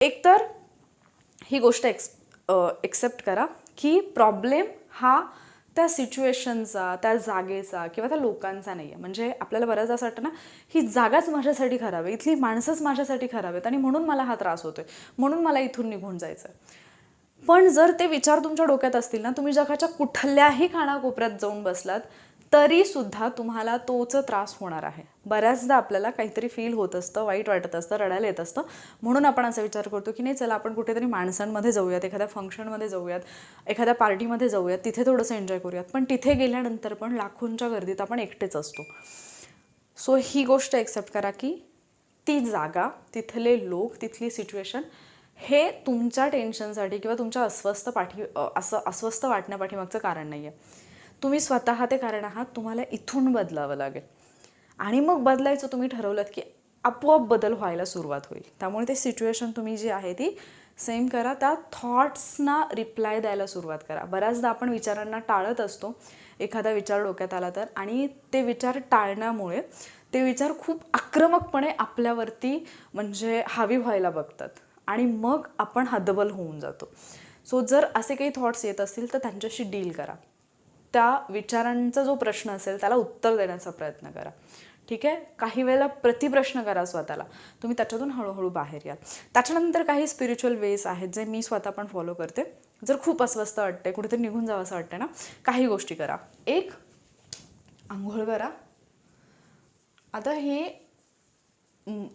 एकतर ही गोष्ट x accept करा की प्रॉब्लेम हा त्या सिच्युएशनचा त्या जागेचा किंवा त्या लोकांचा नाही आहे म्हणजे आपल्याला बऱ्याचदा असं वाटतं ना ही जागाच माझ्यासाठी खराब आहे इथली माणसंच माझ्यासाठी खराब आहेत आणि म्हणून मला हा त्रास होतोय म्हणून मला इथून निघून जायचं आहे पण जर ते विचार तुमच्या डोक्यात असतील ना तुम्ही जगाच्या कुठल्याही कानाकोपऱ्यात जाऊन बसलात तरी सुद्धा तुम्हाला तोच त्रास होणार आहे. बऱ्याचदा आपल्याला काहीतरी फील होत असतं वाईट वाटत असतं रडायला येत असतं. म्हणून आपण असा विचार करतो की नाही चला आपण कुठेतरी माणसांमध्ये जाऊयात एखाद्या फंक्शनमध्ये जाऊयात एखाद्या पार्टीमध्ये जाऊयात तिथे थोडंसं एन्जॉय करूयात. पण तिथे गेल्यानंतर पण लाखोंच्या गर्दीत आपण एकटेच असतो. सो ही गोष्ट एक्सेप्ट करा की ती जागा तिथले लोक तिथली सिच्युएशन हे तुमच्या टेन्शनसाठी किंवा तुमच्या अस्वस्थ पाठी असं अस्वस्थ वाटण्यापाठीमागचं कारण नाही आहे तुम्ही स्वतः ते कारण आहात तुम्हाला इथून बदलावं लागेल. आणि मग बदलायचं तुम्ही ठरवलं की आपोआप बदल व्हायला सुरुवात होईल. त्यामुळे ते सिच्युएशन तुम्ही जी आहे ती सेम करा. त्या थॉट्सना रिप्लाय द्यायला सुरुवात करा. बऱ्याचदा आपण विचारांना टाळत असतो. एखादा विचार डोक्यात आला तर आणि ते विचार टाळण्यामुळे ते विचार खूप आक्रमकपणे आपल्यावरती म्हणजे हावी व्हायला बघतात. आणि मग आपण हदबल होऊन जातो. सो जर असे काही थॉट्स येत असतील तर त्यांच्याशी डील करा. त्या विचारांचा जो प्रश्न असेल त्याला उत्तर देण्याचा प्रयत्न करा. ठीक आहे? काही वेळेला प्रतिप्रश्न करा स्वतःला. तुम्ही त्याच्यातून हळूहळू बाहेर याल त्याच्यानंतर काही स्पिरिच्युअल वेज आहेत जे मी स्वतः पण फॉलो करते. जर खूप अस्वस्थ वाटते कुठेतरी निघून जावं असं वाटतं ना काही गोष्टी करा. एक आंघोळ करा. आता हे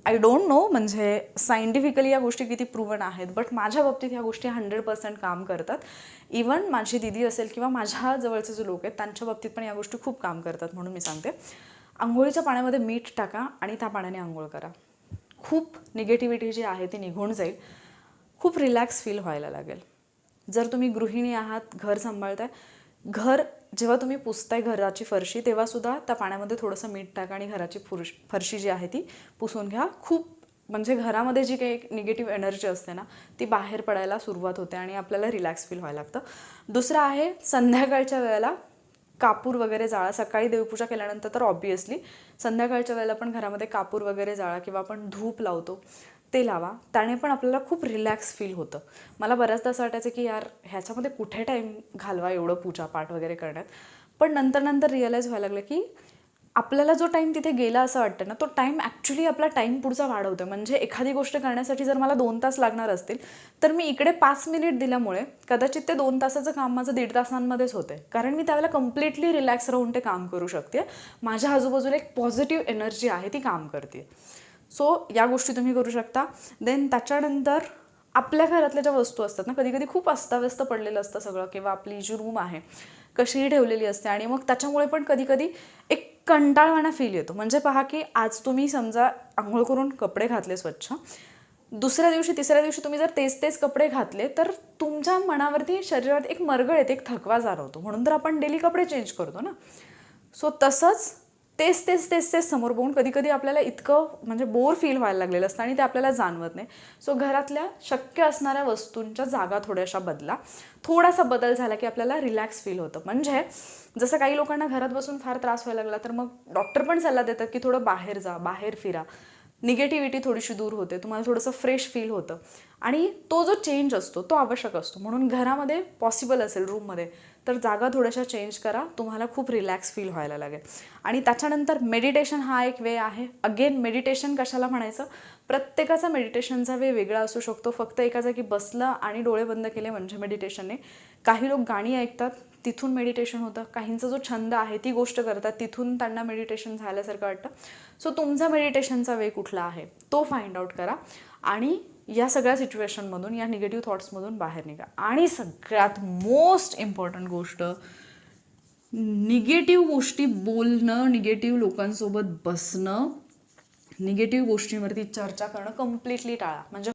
आय डोंट नो म्हणजे सायंटिफिकली या गोष्टी किती प्रूव्हन आहेत बट माझ्या बाबतीत ह्या गोष्टी हंड्रेड पर्सेंट काम करतात. इवन माझी दिदी असेल किंवा माझ्या जवळचे जे लोक आहेत त्यांच्या बाबतीत पण या गोष्टी खूप काम करतात म्हणून मी सांगते. आंघोळीच्या पाण्यामध्ये मीठ टाका आणि त्या पाण्याने आंघोळ करा. खूप निगेटिव्हिटी जी आहे ती निघून जाईल. खूप रिलॅक्स फील व्हायला लागेल. जर तुम्ही गृहिणी आहात घर सांभाळताय घर जेव्हा तुम्ही पुसताय घराची फरशी तेव्हा सुद्धा त्या पाण्यामध्ये थोडंसं मीठ टाका आणि घराची फुरश फरशी जी आहे ती पुसून घ्या. खूप म्हणजे घरामध्ये जी काही निगेटिव्ह एनर्जी असते ना ती बाहेर पडायला सुरुवात होते आणि आपल्याला रिलॅक्स फील व्हायला लागतं. दुसरं आहे संध्याकाळच्या वेळेला कापूर वगैरे जाळा. सकाळी देवपूजा केल्यानंतर तर ऑब्वियसली संध्याकाळच्या वेळेला पण घरामध्ये कापूर वगैरे जाळा किंवा आपण धूप लावतो. ते लावा. त्याने पण आपल्याला खूप रिलॅक्स फील होतं. मला बऱ्याचदा असं वाटायचं की यार ह्याच्यामध्ये कुठे टाईम घालवा एवढं पूजापाठ वगैरे करण्यात? पण नंतर नंतर रिअलाईज व्हायला लागलं की आपल्याला जो टाईम तिथे गेला असं वाटतं ना तो टाईम ॲक्च्युली आपला टाईम पुढचा वाढवतो म्हणजे एखादी गोष्ट करण्यासाठी जर मला दोन तास लागणार असतील तर मी इकडे पाच मिनिट दिल्यामुळे कदाचित ते दोन तासाचं काम माझं दीड तासांमध्येच होते कारण मी त्यावेळेला कम्प्लिटली रिलॅक्स राहून ते काम करू शकते. माझ्या आजूबाजूला एक पॉझिटिव्ह एनर्जी आहे ती काम करते. सो या गोष्टी तुम्ही करू शकता. देन त्याच्यानंतर आपल्या घरातल्या ज्या वस्तू असतात ना कधी कधी खूप अस्ताव्यस्त पडलेलं असतं सगळं किंवा आपली जी रूम आहे कशीही ठेवलेली असते. आणि मग त्याच्यामुळे पण कधी कधी एक कंटाळवाणा फील येतो. म्हणजे पहा की आज तुम्ही समजा आंघोळ करून कपडे घातले स्वच्छ. दुसऱ्या दिवशी तिसऱ्या दिवशी तुम्ही जर तेच तेच कपडे घातले तर तुमच्या मनावरती शरीरात एक मरगळ येते एक थकवा जाणवतो. म्हणून तर आपण डेली कपडे चेंज करतो ना. सो तसंच तेच तेच तेच तेच समोर बघून कधी कधी आपल्याला इतकं म्हणजे बोर फील व्हायला लागलेलं असतं आणि ते आपल्याला जाणवत नाही. सो घरातल्या शक्य असणाऱ्या वस्तूंच्या जागा थोड्याशा बदला. थोडासा बदल झाला की आपल्याला रिलॅक्स फील होतं. म्हणजे जसं काही लोकांना घरात बसून फार त्रास व्हायला लागला तर मग डॉक्टर पण सल्ला देतात की थोडं बाहेर जा बाहेर फिरा. निगेटिव्हिटी थोडीशी दूर होते तुम्हाला थोडंसं फ्रेश फील होतं. आणि तो जो चेंज असतो तो आवश्यक असतो. म्हणून घरामध्ये पॉसिबल असेल रूममध्ये तर जागा थोड्याशा चेंज करा तुम्हाला खूप रिलॅक्स फील व्हायला लागेल. आणि त्याच्यानंतर मेडिटेशन हा एक वे आहे. अगेन मेडिटेशन कशाला म्हणायचं? प्रत्येकाचा मेडिटेशनचा वे वेगळा असू शकतो. फक्त एका जागी बसलं आणि डोळे बंद केले म्हणजे मेडिटेशनने काही लोक गाणी ऐकतात तिथून मेडिटेशन होतं. काहींचा जो छंद आहे ती गोष्ट करतात. तिथून त्यांना मेडिटेशन झाल्यासारखं वाटतं. सो तुमचा मेडिटेशनचा वे कुठला आहे? तो फाइंड आउट करा. आणि या सगळ्या सिच्युएशनमधून या निगेटिव्ह थॉट्समधून बाहेर निघा. आणि सगळ्यात मोस्ट इम्पॉर्टंट गोष्ट निगेटिव्ह गोष्टी बोलणं निगेटिव्ह लोकांसोबत बसणं निगेटिव्ह गोष्टींवरती चर्चा करणं कम्प्लिटली टाळा. म्हणजे